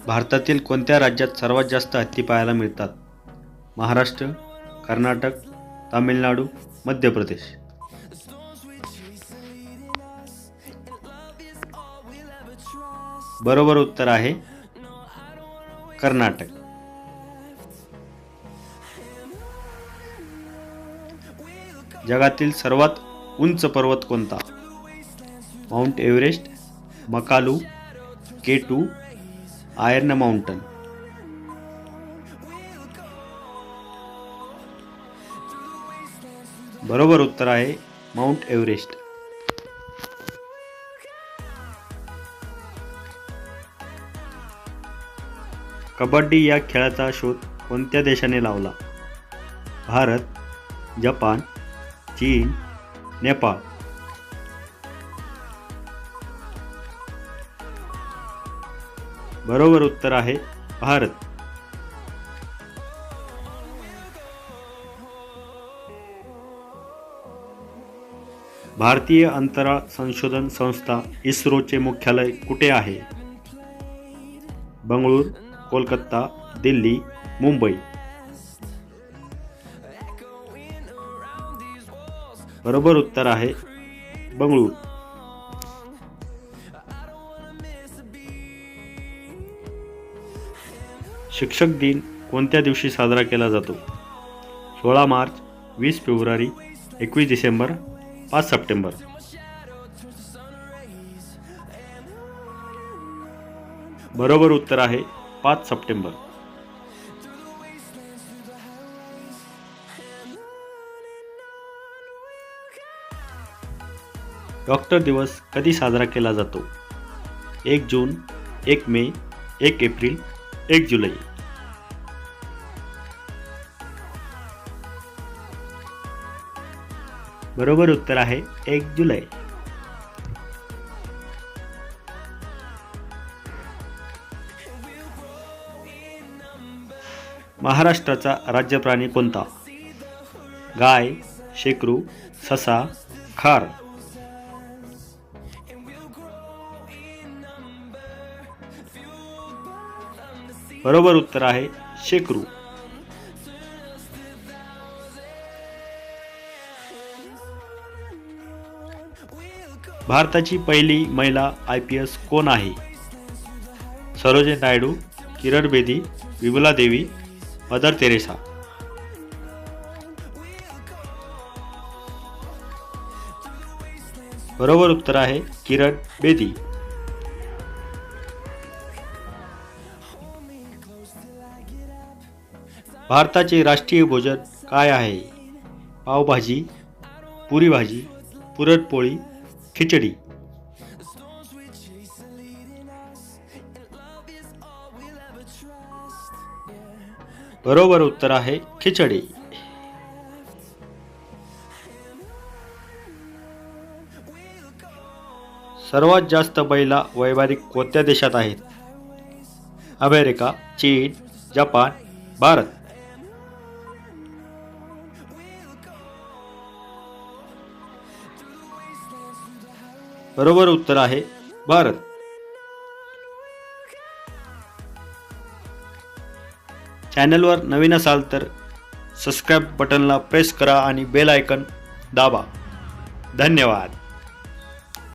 भारतातील कोणत्या राज्यात सर्वात जास्त हत्ती पाहायला मिळतात? महाराष्ट्र कर्नाटक तामिळनाडू मध्य प्रदेश बरोबर उत्तर आहे कर्नाटक. जगातील सर्वात उंच पर्वत कोणता? Mount Everest Makalu K two iron mountain बरोबर उत्तर आहे माउंट एव्हरेस्ट कबड्डी या खेळाचा शोध कोणत्या देशाने लावला? भारत जपान चीन नेपाळ. बरोबर उत्तर आहे भारत. भारतीय अंतराळ संशोधन संस्था इस्रोचे मुख्यालय कुठे आहे? बंगळूर कोलकाता दिल्ली मुंबई. बरोबर उत्तर आहे बंगळूर. शिक्षक दिन कोणत्या दिवशी साजरा केला जातो? सोळा मार्च वीस फेब्रुवारी एकवीस डिसेंबर पाच सप्टेंबर. बरोबर उत्तर आहे पाच सप्टेंबर. डॉक्टर दिवस कधी साजरा केला जातो? एक जून एक मे एक एप्रिल एक जुलै. बरोबर उत्तर आहे एक जुलै. महाराष्ट्राचा राज्य प्राणी कोणता? गाय शेकरू ससा खार. बरोबर उत्तर आहे शेकरू. भारताची पहिली महिला आय पी एस कोण आहे? सरोजे नायडू किरण बेदी विमला देवी मदर तेरेसा. बरोबर उत्तर आहे किरण बेदी. भारताचे राष्ट्रीय भोजन काय आहे? पावभाजी पुरी भाजी पुरणपोळी खिचडी. बरोबर उत्तर आहे खिचडी. सर्वात जास्त बैला वैवाहिक कोणत्या देशात आहेत? अमेरिका चीन जपान भारत. बरोबर उत्तर आहे भारत. चॅनलवर नवीन असाल तर सबस्क्राईब बटनला प्रेस करा आणि बेल आयकन दाबा. धन्यवाद.